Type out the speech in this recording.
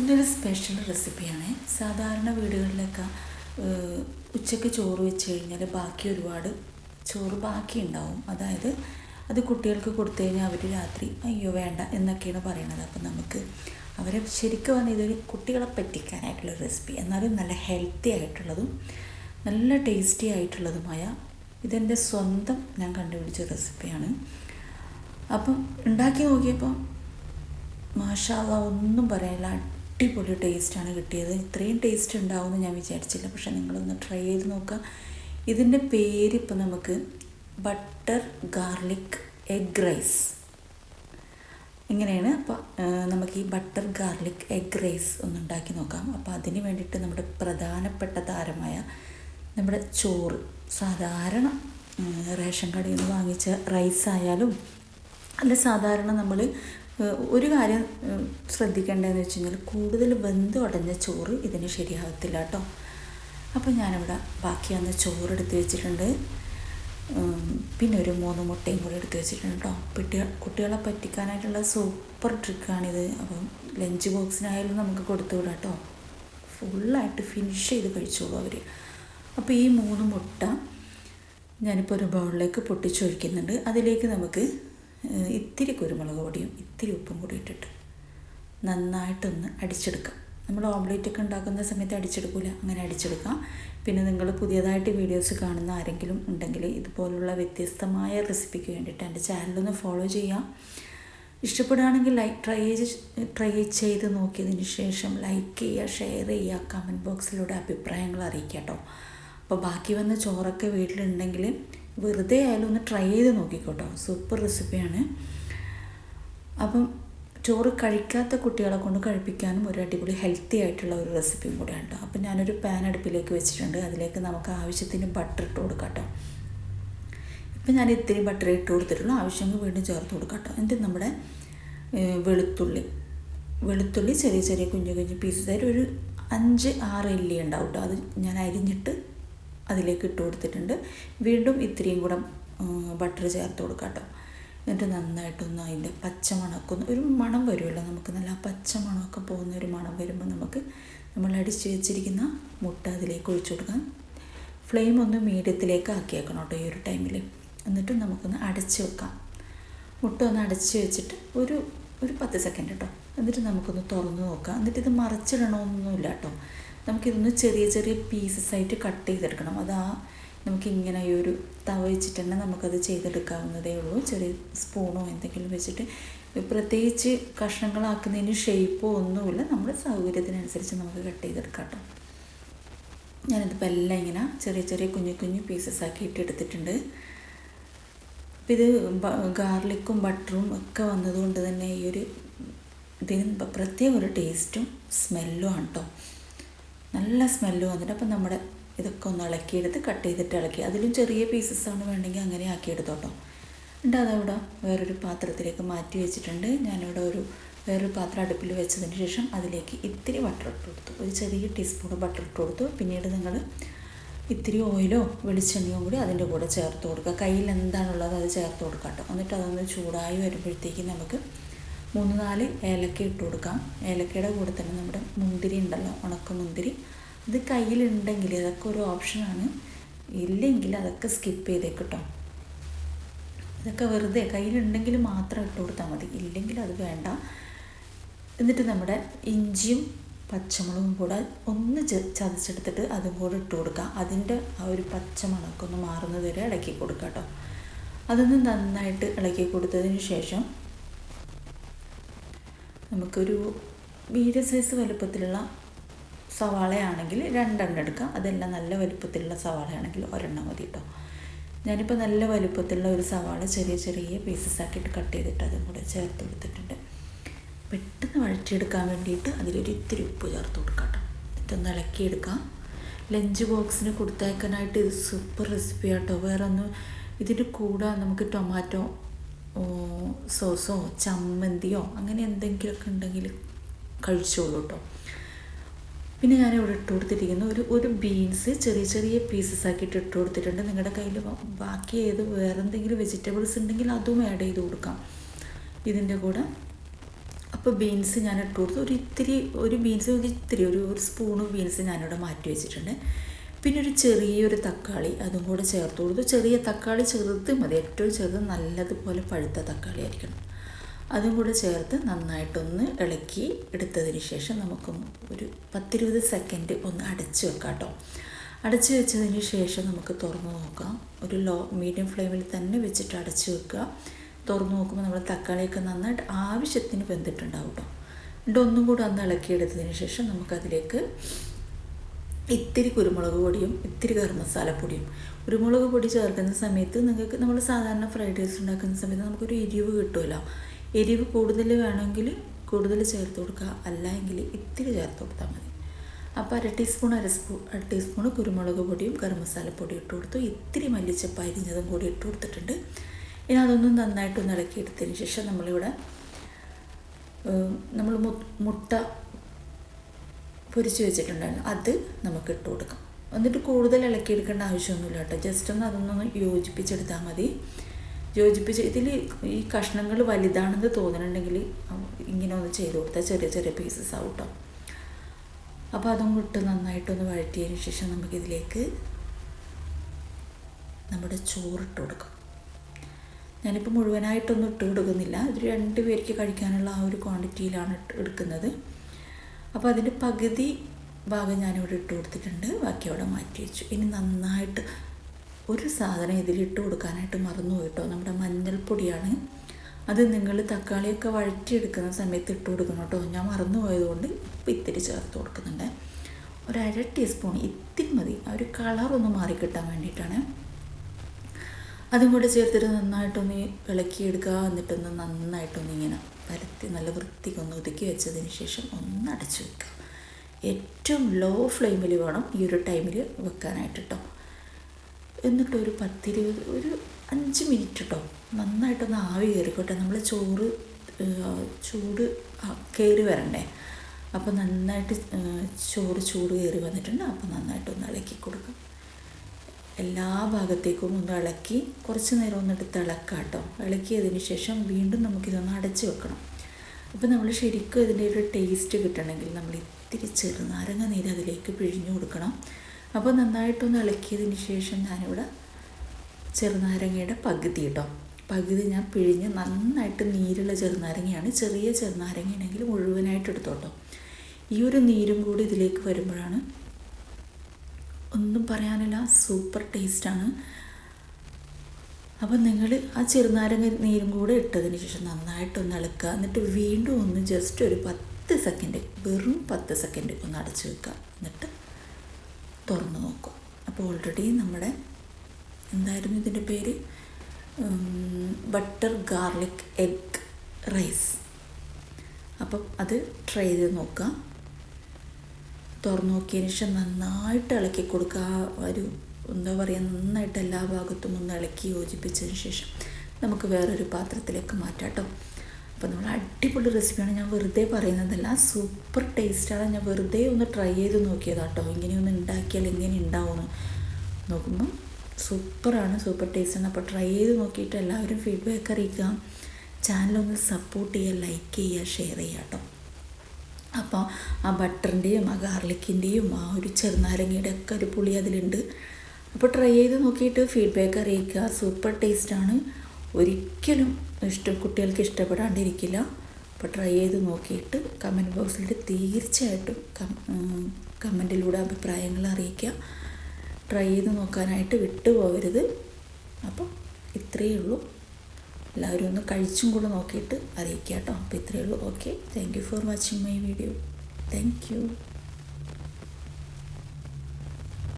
ഇതൊരു സ്പെഷ്യൽ റെസിപ്പിയാണ് സാധാരണ വീടുകളിലൊക്കെ ഉച്ചയ്ക്ക് ചോറ് വെച്ച് കഴിഞ്ഞാൽ ബാക്കി ഒരുപാട് ചോറ് ബാക്കി ഉണ്ടാവും. അതായത് അത് കുട്ടികൾക്ക് കൊടുത്തു കഴിഞ്ഞാൽ അവർ രാത്രി അയ്യോ വേണ്ട എന്നൊക്കെയാണ് പറയണത്. അപ്പം നമുക്ക് അവരെ ശരിക്കും പറഞ്ഞാൽ ഇതൊരു കുട്ടികളെ പറ്റിക്കാനായിട്ടുള്ള റെസിപ്പി എന്നാലും നല്ല ഹെൽത്തി ആയിട്ടുള്ളതും നല്ല ടേസ്റ്റി ആയിട്ടുള്ളതുമായ ഇതെന്റെ സ്വന്തം ഞാൻ കണ്ടുപിടിച്ച റെസിപ്പിയാണ് അപ്പം ഉണ്ടാക്കി നോക്കിയപ്പോൾ മാഷാല്ല ഒന്നും പറയാനില്ല. അടിപൊളി ടേസ്റ്റാണ് കിട്ടിയത്. ഇത്രയും ടേസ്റ്റ് ഉണ്ടാവുമെന്ന് ഞാൻ വിചാരിച്ചില്ല. പക്ഷെ നിങ്ങളൊന്ന് ട്രൈ ചെയ്ത് നോക്കുക. ഇതിന്റെ പേര് ഇപ്പം നമുക്ക് ബട്ടർ ഗാർലിക് എഗ് റൈസ്. ഇങ്ങനെയാണ്. അപ്പോൾ നമുക്ക് ഈ ബട്ടർ ഗാർലിക് എഗ് റൈസ് ഒന്ന് ഉണ്ടാക്കി നോക്കാം. അപ്പോൾ അതിന് വേണ്ടിയിട്ട് നമ്മുടെ പ്രധാനപ്പെട്ട താരമായ നമ്മുടെ ചോറ് സാധാരണ റേഷൻ കടയിൽ നിന്ന് വാങ്ങിച്ച റൈസ് ആയാലും അല്ല സാധാരണ നമ്മൾ ഒരു കാര്യം ശ്രദ്ധിക്കേണ്ടതെന്ന് വെച്ച് കഴിഞ്ഞാൽ കൂടുതൽ വെന്ത് ഉടഞ്ഞ ചോറ് ഇതിന് ശരിയാകത്തില്ല കേട്ടോ. അപ്പോൾ ഞാനിവിടെ ബാക്കി വന്ന ചോറ് എടുത്ത് വെച്ചിട്ടുണ്ട്. പിന്നെ ഒരു മൂന്ന് മുട്ടയും കൂടി എടുത്ത് വെച്ചിട്ടുണ്ട് കേട്ടോ. കുട്ടികൾ കുട്ടികളെ പറ്റിക്കാനായിട്ടുള്ള സൂപ്പർ ട്രിക്കാണിത്. അപ്പം ലഞ്ച് ബോക്സിനായാലും നമുക്ക് കൊടുത്തു വിടാം കേട്ടോ. ഫുള്ളായിട്ട് ഫിനിഷ് ചെയ്ത് കഴിച്ചോളൂ അവർ അപ്പോൾ ഈ മൂന്ന് മുട്ട ഞാനിപ്പോൾ ഒരു ബൗളിലേക്ക് പൊട്ടിച്ചൊഴിക്കുന്നുണ്ട്. അതിലേക്ക് നമുക്ക് ഇത്തിരി കുരുമുളക് പൊടിയും ഇത്തിരി ഉപ്പും കൂടി ഇട്ടിട്ട് നന്നായിട്ടൊന്ന് അടിച്ചെടുക്കാം. നമ്മൾ ഓംലേറ്റ് ഒക്കെ ഉണ്ടാക്കുന്ന സമയത്ത് അടിച്ചെടുക്കില്ല അങ്ങനെ അടിച്ചെടുക്കാം. പിന്നെ നിങ്ങൾ പുതിയതായിട്ട് വീഡിയോസ് കാണുന്ന ആരെങ്കിലും ഉണ്ടെങ്കിൽ ഇതുപോലുള്ള വ്യത്യസ്തമായ റെസിപ്പിക്ക് വേണ്ടിയിട്ട് എന്റെ ചാനലൊന്ന് ഫോളോ ചെയ്യാം ഇഷ്ടപ്പെടുകയാണെങ്കിൽ ലൈക്ക് ട്രൈ ട്രൈ ചെയ്ത് നോക്കിയതിന് ശേഷം ലൈക്ക് ചെയ്യുക ഷെയർ ചെയ്യുക കമന്റ് ബോക്സിലൂടെ അഭിപ്രായങ്ങൾ അറിയിക്കുക കേട്ടോ. അപ്പോൾ ബാക്കി വന്ന ചോറൊക്കെ വീട്ടിലുണ്ടെങ്കിൽ വെറുതെ ആയാലും ഒന്ന് ട്രൈ ചെയ്ത് നോക്കിക്കോട്ടോ. സൂപ്പർ റെസിപ്പിയാണ് അപ്പം ചോറ് കഴിക്കാത്ത കുട്ടികളെ കൊണ്ട് കഴിപ്പിക്കാനും ഒരു അടിപൊളി ഹെൽത്തി ആയിട്ടുള്ള ഒരു റെസിപ്പിയും കൂടെയാണ് കേട്ടോ അപ്പം ഞാനൊരു പാൻ അടുപ്പിലേക്ക് വെച്ചിട്ടുണ്ട്. അതിലേക്ക് നമുക്ക് ആവശ്യത്തിന് ബട്ടർ ഇട്ട് കൊടുക്കാം ഇപ്പം ഞാൻ ഇത്തിരി ബട്ടർ ഇട്ട് കൊടുത്തിട്ടുള്ളൂ. ആവശ്യമെങ്കിൽ വീണ്ടും ചേർത്ത് കൊടുക്കാം കേട്ടോ എന്നിട്ട് നമ്മുടെ വെളുത്തുള്ളി. വെളുത്തുള്ളി ചെറിയ ചെറിയ കുഞ്ഞു കുഞ്ഞു പീസസ് ആയിട്ട് ഒരു അഞ്ച് ആറ് ഇല്ലി ഉണ്ടാവും കേട്ടോ അത് ഞാൻ അരിഞ്ഞിട്ട് അതിലേക്ക് ഇട്ട് കൊടുത്തിട്ടുണ്ട്. വീണ്ടും ഇത്രയും കൂടെ ബട്ടർ ചേർത്ത് കൊടുക്കാം കേട്ടോ. എന്നിട്ട് നന്നായിട്ടൊന്ന് അതിന്റെ പച്ചമണമൊക്കെ ഒന്ന് ഒരു മണം വരുമല്ലോ നമുക്ക് നല്ല പച്ചമണമൊക്കെ പോകുന്ന ഒരു മണം വരുമ്പോൾ നമുക്ക് നമ്മൾ അടിച്ചു വെച്ചിരിക്കുന്ന മുട്ട അതിലേക്ക് ഒഴിച്ചു കൊടുക്കാം. ഫ്ലെയിം ഒന്ന് മീഡിയത്തിലേക്ക് ആക്കിയേക്കണം കേട്ടോ ഈ ഒരു ടൈമിൽ എന്നിട്ട് നമുക്കൊന്ന് അടച്ച് വെക്കാം. മുട്ട ഒന്ന് അടച്ച് വെച്ചിട്ട് ഒരു ഒരു പത്ത് സെക്കൻഡ് കേട്ടോ. എന്നിട്ട് നമുക്കൊന്ന് തുറന്ന് നോക്കാം. എന്നിട്ട് ഇത് മറിച്ചിടണമെന്നൊന്നുമില്ല കേട്ടോ. നമുക്കിതൊന്ന് ചെറിയ ചെറിയ പീസസ് ആയിട്ട് കട്ട് ചെയ്തെടുക്കണം. അത് ആ നമുക്കിങ്ങനെ ഈ ഒരു തവ വെച്ചിട്ട് തന്നെ നമുക്കത് ചെയ്തെടുക്കാവുന്നതേ ഉള്ളൂ. ചെറിയ സ്പൂണോ എന്തെങ്കിലും വെച്ചിട്ട് പ്രത്യേകിച്ച് കഷ്ണങ്ങളാക്കുന്നതിന് ഷേപ്പോ ഒന്നുമില്ല. നമ്മുടെ സൗകര്യത്തിനനുസരിച്ച് നമുക്ക് കട്ട് ചെയ്തെടുക്കാം കേട്ടോ ഞാനിതിപ്പോൾ എല്ലാം ഇങ്ങനെ ചെറിയ ചെറിയ കുഞ്ഞു കുഞ്ഞു പീസസ് ആക്കി ഇട്ടെടുത്തിട്ടുണ്ട്. അപ്പം ഇത് ഗാർലിക്കും ബട്ടറും ഒക്കെ വന്നതുകൊണ്ട് തന്നെ ഈ ഒരു ഇതിന് പ്രത്യേക ഒരു ടേസ്റ്റും സ്മെല്ലും ആണ് കേട്ടോ നല്ല സ്മെല്ല് വന്നിട്ട് അപ്പം നമ്മുടെ ഇതൊക്കെ ഒന്ന് ഇളക്കിയെടുത്ത് കട്ട് ചെയ്തിട്ട് ഇളക്കി. അതിലും ചെറിയ പീസസ് ആണ് വേണമെങ്കിൽ അങ്ങനെ ആക്കി ആക്കിയെടുത്തോട്ടോ എന്നിട്ട് അതവിടെ വേറൊരു പാത്രത്തിലേക്ക് മാറ്റി വെച്ചിട്ടുണ്ട്. ഞാനിവിടെ ഒരു വേറൊരു പാത്രം അടുപ്പിൽ വെച്ചതിന് ശേഷം അതിലേക്ക് ഇത്തിരി ബട്ടർ ഇട്ട് കൊടുത്തു. ഒരു ചെറിയ ടീസ്പൂൺ ബട്ടർ ഇട്ട് കൊടുത്തു. പിന്നീട് നിങ്ങൾ ഇത്തിരി ഓയിലോ വെളിച്ചെണ്ണയോ കൂടി അതിന്റെ കൂടെ ചേർത്ത് കൊടുക്കുക. കയ്യിൽ എന്താണുള്ളത് അത് ചേർത്ത് കൊടുക്കാം കേട്ടോ എന്നിട്ട് അതൊന്ന് ചൂടായി വരുമ്പോഴത്തേക്ക് നമുക്ക് മൂന്ന് നാല് ഏലക്ക ഇട്ട് കൊടുക്കാം. ഏലക്കയുടെ കൂടെ തന്നെ നമ്മുടെ മുന്തിരി ഉണ്ടല്ലോ ഉണക്ക മുന്തിരി. അത് കയ്യിലുണ്ടെങ്കിൽ അതൊക്കെ ഒരു ഓപ്ഷനാണ് ഇല്ലെങ്കിൽ അതൊക്കെ സ്കിപ്പ് ചെയ്തേക്കിട്ടോ ഇതൊക്കെ വെറുതെ കയ്യിലുണ്ടെങ്കിൽ മാത്രം ഇട്ട് കൊടുത്താൽ മതി. ഇല്ലെങ്കിൽ അത് വേണ്ട. എന്നിട്ട് നമ്മുടെ ഇഞ്ചിയും പച്ചമുളകും കൂടെ ഒന്ന് ചതച്ചെടുത്തിട്ട് അതും കൂടെ ഇട്ട് കൊടുക്കുക അതിന്റെ ആ ഒരു പച്ചമണമൊക്കെ മാറുന്നതുവരെ മാറുന്നത് വരെ ഇളക്കി കൊടുക്കുക കേട്ടോ അതൊന്ന് നന്നായിട്ട് ഇളക്കി കൊടുത്തതിന് ശേഷം നമുക്കൊരു മീഡിയം സൈസ് വലുപ്പത്തിലുള്ള സവാളയാണെങ്കിൽ രണ്ടെണ്ണം എടുക്കാം. അതെല്ലാം നല്ല വലുപ്പത്തിലുള്ള സവാളയാണെങ്കിൽ ഒരെണ്ണം മതി കേട്ടോ ഞാനിപ്പോൾ നല്ല വലുപ്പത്തിലുള്ള ഒരു സവാള ചെറിയ ചെറിയ പീസസ് ആക്കിയിട്ട് കട്ട് ചെയ്തിട്ട് അതും കൂടെ ചേർത്ത് കൊടുത്തിട്ടുണ്ട്. പെട്ടെന്ന് വഴറ്റിയെടുക്കാൻ വേണ്ടിയിട്ട് അതിലൊരു ഇത്തിരി ഉപ്പ് ചേർത്ത് കൊടുക്കാം കേട്ടോ എന്നിട്ടൊന്ന് ഇളക്കിയെടുക്കാം. ലഞ്ച് ബോക്സിന് കൊടുത്തേക്കാനായിട്ട് ഇത് സൂപ്പർ റെസിപ്പി ആട്ടോ വേറെ ഒന്ന് ഇതിന്റെ കൂടെ നമുക്ക് ടൊമാറ്റോ സോസോ ചമ്മന്തിയോ അങ്ങനെ എന്തെങ്കിലുമൊക്കെ ഉണ്ടെങ്കിൽ കഴിച്ചോളൂ കേട്ടോ പിന്നെ ഞാൻ ഇവിടെ ഇട്ട് കൊടുത്തിരിക്കുന്നു. ഒരു ഒരു ബീൻസ് ചെറിയ ചെറിയ പീസസ് ആക്കിയിട്ട് ഇട്ട് കൊടുത്തിട്ടുണ്ട്. നിങ്ങളുടെ കയ്യിൽ ബാക്കി ഏത് വേറെ എന്തെങ്കിലും വെജിറ്റബിൾസ് ഉണ്ടെങ്കിൽ അതും ആഡ് ചെയ്ത് കൊടുക്കാം. ഇതിന്റെ കൂടെ. അപ്പോൾ ബീൻസ് ഞാൻ ഇട്ട് കൊടുത്തു. ഒരു ഇത്തിരി ഒരു ബീൻസ് ഒരു ഇത്തിരി ഒരു ഒരു സ്പൂണ് ബീൻസ് ഞാനിവിടെ മാറ്റി വെച്ചിട്ടുണ്ട്. പിന്നെ ഒരു ചെറിയൊരു തക്കാളി അതും കൂടെ ചേർത്ത് കൊടുത്തു ചെറിയ തക്കാളി ചെറുത് മതി. ഏറ്റവും ചെറുത് നല്ലതുപോലെ പഴുത്ത തക്കാളി ആയിരിക്കണം. അതും കൂടെ ചേർത്ത് നന്നായിട്ടൊന്ന് ഇളക്കി എടുത്തതിന് ശേഷം നമുക്ക് ഒരു പത്തിരുപത് സെക്കൻഡ് ഒന്ന് അടച്ചു വെക്കാം കേട്ടോ. അടച്ച് വെച്ചതിന് ശേഷം നമുക്ക് തുറന്നു നോക്കാം. ഒരു ലോ മീഡിയം ഫ്ലെയിമിൽ തന്നെ വെച്ചിട്ട് അടച്ചു വെക്കുക. തുറന്നു നോക്കുമ്പോൾ നമ്മൾ തക്കാളിയൊക്കെ നന്നായിട്ട് ആവശ്യത്തിന് വെന്തിട്ടുണ്ടാവും കേട്ടോ. എന്നിട്ട് ഒന്നും കൂടെ ഒന്ന് ഇളക്കിയെടുത്തതിന് ശേഷം നമുക്കതിലേക്ക് ഇത്തിരി കുരുമുളക് പൊടിയും ഇത്തിരി ഗരം മസാലപ്പൊടിയും കുരുമുളക് പൊടി ചേർക്കുന്ന സമയത്ത് നിങ്ങൾക്ക് നമ്മൾ സാധാരണ ഫ്രൈഡ് റൈസ് ഉണ്ടാക്കുന്ന സമയത്ത് നമുക്കൊരു എരിവ് കിട്ടുമല്ലോ. എരിവ് കൂടുതൽ വേണമെങ്കിൽ കൂടുതൽ ചേർത്ത് കൊടുക്കുക. അല്ല എങ്കിൽ ഇത്തിരി ചേർത്ത് കൊടുത്താൽ മതി. അപ്പോൾ അര ടീസ്പൂൺ അര സ്പൂൺ അര ടീസ്പൂൺ കുരുമുളക് പൊടിയും ഗരം മസാലപ്പൊടി ഇട്ട് കൊടുത്തു. ഇത്തിരി മല്ലിച്ചപ്പ അരിഞ്ഞതും കൂടി ഇട്ട് കൊടുത്തിട്ടുണ്ട്. ഇനി അതൊന്നും നന്നായിട്ടൊന്ന് ഇളക്കിയെടുത്തതിന് ശേഷം നമ്മളിവിടെ നമ്മൾ മുട്ട പൊരിച്ച് വെച്ചിട്ടുണ്ടായിരുന്നു. അത് നമുക്ക് ഇട്ട് കൊടുക്കാം. എന്നിട്ട് കൂടുതൽ ഇളക്കിയെടുക്കേണ്ട ആവശ്യമൊന്നുമില്ല കേട്ടോ. ജസ്റ്റ് ഒന്ന് അതൊന്നൊന്ന് യോജിപ്പിച്ചെടുത്താൽ മതി. യോജിപ്പിച്ച് ഇതിൽ ഈ കഷ്ണങ്ങൾ വലുതാണെന്ന് തോന്നുന്നുണ്ടെങ്കിൽ ഇങ്ങനെ ഒന്ന് ചെയ്ത് കൊടുത്താൽ ചെറിയ ചെറിയ പീസസ് ആവും കേട്ടോ അപ്പോൾ അതും ഇട്ട് നന്നായിട്ടൊന്ന് വഴറ്റിയതിന് ശേഷം നമുക്കിതിലേക്ക് നമ്മുടെ ചോറിട്ട് കൊടുക്കാം. ഞാനിപ്പോൾ മുഴുവനായിട്ടൊന്നും ഇട്ട് കൊടുക്കുന്നില്ല. ഒരു രണ്ട് പേർക്ക് കഴിക്കാനുള്ള ആ ഒരു ക്വാണ്ടിറ്റിയിലാണ് എടുക്കുന്നത്. അപ്പോൾ അതിന്റെ പകുതി ഭാഗം ഞാനിവിടെ ഇട്ട് കൊടുത്തിട്ടുണ്ട്. ബാക്കി അവിടെ മാറ്റി വെച്ചു. ഇനി നന്നായിട്ട് ഒരു സാധനം ഇതിലിട്ട് കൊടുക്കാനായിട്ട് മറന്നു പോയിട്ടോ. നമ്മുടെ മഞ്ഞൾപ്പൊടിയാണ്. അത് നിങ്ങൾ തക്കാളിയൊക്കെ വഴറ്റിയെടുക്കുന്ന സമയത്ത് ഇട്ട് കൊടുക്കണം കേട്ടോ. ഞാൻ മറന്നു പോയതുകൊണ്ട് ഇപ്പം ഇത്തിരി ചേർത്ത് കൊടുക്കുന്നുണ്ട്. ഒരു അര ടീസ്പൂൺ ഇത്തിരി മതി. ആ ഒരു കളറൊന്ന് മാറിക്കിട്ടാൻ വേണ്ടിയിട്ടാണ്. അതും കൂടെ ചേർത്തിട്ട് നന്നായിട്ടൊന്ന് ഇളക്കിയെടുക്കുക. എന്നിട്ടൊന്ന് നന്നായിട്ടൊന്ന് ഇങ്ങനെ പരത്തി നല്ല വൃത്തിക്ക് ഒന്ന് ഒതുക്കി വെച്ചതിന് ശേഷം ഒന്ന് അടച്ചു വെക്കുക. ഏറ്റവും ലോ ഫ്ലെയിമിൽ വേണം ഈ ഒരു ടൈമിൽ വെക്കാനായിട്ട് കേട്ടോ എന്നിട്ട് ഒരു പത്തിരുപത് ഒരു അഞ്ച് മിനിറ്റ് കേട്ടോ നന്നായിട്ടൊന്ന് ആവി കയറിക്കോട്ടെ നമ്മൾ ചോറ് ചൂട് കയറി വരണ്ടേ. അപ്പോൾ നന്നായിട്ട് ചോറ് ചൂട് കയറി വന്നിട്ടുണ്ട്. അപ്പോൾ നന്നായിട്ടൊന്ന് ഇളക്കി കൊടുക്കും. എല്ലാ ഭാഗത്തേക്കും ഒന്ന് ഇളക്കി കുറച്ച് നേരം ഒന്ന് എടുത്ത് ഇളക്കാം കേട്ടോ ഇളക്കിയതിന് ശേഷം വീണ്ടും നമുക്കിതൊന്ന് അടച്ചു വെക്കണം. അപ്പോൾ നമ്മൾ ശരിക്കും ഇതിന്റെ ഒരു ടേസ്റ്റ് കിട്ടണമെങ്കിൽ നമ്മൾ ഇത്തിരി ചെറുനാരങ്ങ നീര് അതിലേക്ക് പിഴിഞ്ഞു കൊടുക്കണം. അപ്പോൾ നന്നായിട്ടൊന്ന് ഇളക്കിയതിന് ശേഷം ഞാനിവിടെ ചെറുനാരങ്ങയുടെ പകുതി കേട്ടോ പകുതി ഞാൻ പിഴിഞ്ഞ് നന്നായിട്ട് നീരുള്ള ചെറുനാരങ്ങയാണ് ചെറിയ ചെറുനാരങ്ങയാണെങ്കിൽ മുഴുവനായിട്ട് എടുത്തോട്ടോ. ഈ ഒരു നീരും കൂടി ഇതിലേക്ക് വരുമ്പോഴാണ് ഒന്നും പറയാനില്ല. സൂപ്പർ ടേസ്റ്റാണ്. അപ്പോൾ നിങ്ങൾ ആ ചെറുനാരങ്ങ നീരും കൂടെ ഇട്ടതിന് ശേഷം നന്നായിട്ടൊന്ന് ഇളക്കുക എന്നിട്ട് വീണ്ടും ഒന്ന് ജസ്റ്റ് ഒരു പത്ത് സെക്കൻഡ് വെറും പത്ത് സെക്കൻഡ് ഒന്ന് അടച്ചു വെക്കുക. എന്നിട്ട് തുറന്ന് നോക്കുക. അപ്പോൾ ഓൾറെഡി നമ്മുടെ എന്തായിരുന്നു ഇതിന്റെ പേര്? ബട്ടർ ഗാർലിക് എഗ് റൈസ് അപ്പം അത് ട്രൈ ചെയ്ത് നോക്കാം തുറന്നു നോക്കിയതിന് ശേഷം നന്നായിട്ട് ഇളക്കി കൊടുക്കുക. ആ ഒരു എന്താ പറയുക നന്നായിട്ട് എല്ലാ ഭാഗത്തും ഒന്ന് ഇളക്കി യോജിപ്പിച്ചതിന് ശേഷം നമുക്ക് വേറൊരു പാത്രത്തിലേക്ക് മാറ്റാം കേട്ടോ അപ്പോൾ നമ്മൾ അടിപൊളി റെസിപ്പിയാണ് ഞാൻ വെറുതെ പറയുന്നതല്ല. സൂപ്പർ ടേസ്റ്റാണ് ഞാൻ വെറുതെ ഒന്ന് ട്രൈ ചെയ്ത് നോക്കിയതാണ് കേട്ടോ ഇങ്ങനെയൊന്ന് ഉണ്ടാക്കിയാൽ എങ്ങനെ ഉണ്ടാവുമെന്ന് നോക്കുമ്പം സൂപ്പറാണ് സൂപ്പർ ടേസ്റ്റാണ് അപ്പോൾ ട്രൈ ചെയ്ത് നോക്കിയിട്ട് എല്ലാവരും ഫീഡ്ബാക്ക് അറിയിക്കുക. ചാനലൊന്ന് സപ്പോർട്ട് ചെയ്യുക ലൈക്ക് ചെയ്യുക ഷെയർ ചെയ്യുക കേട്ടോ അപ്പോൾ ആ ബട്ടറിന്റെയും ആ ഗാർലിക്കിന്റെയും ആ ഒരു ചെറുനാരങ്ങയുടെ ഒക്കെ ഒരു പുളി അതിലുണ്ട്. അപ്പോൾ ട്രൈ ചെയ്ത് നോക്കിയിട്ട് ഫീഡ്ബാക്ക് അറിയിക്കുക. സൂപ്പർ ടേസ്റ്റാണ് ഒരിക്കലും ഇഷ്ടം കുട്ടികൾക്ക് ഇഷ്ടപ്പെടാണ്ടിരിക്കില്ല. അപ്പോൾ ട്രൈ ചെയ്ത് നോക്കിയിട്ട് കമന്റ് ബോക്സിൽ തീർച്ചയായിട്ടും കമന്റിലൂടെ അഭിപ്രായങ്ങൾ അറിയിക്കുക. ട്രൈ ചെയ്ത് നോക്കാനായിട്ട് വിട്ടുപോകരുത്. അപ്പോൾ ഇത്രയേ ഉള്ളൂ. എല്ലാവരും ഒന്ന് കഴിച്ചും കൂടെ നോക്കിയിട്ട് അറിയിക്കുക കേട്ടോ. അപ്പോൾ ഇത്രയേ ഉള്ളൂ. Okay thank you for watching my video thank you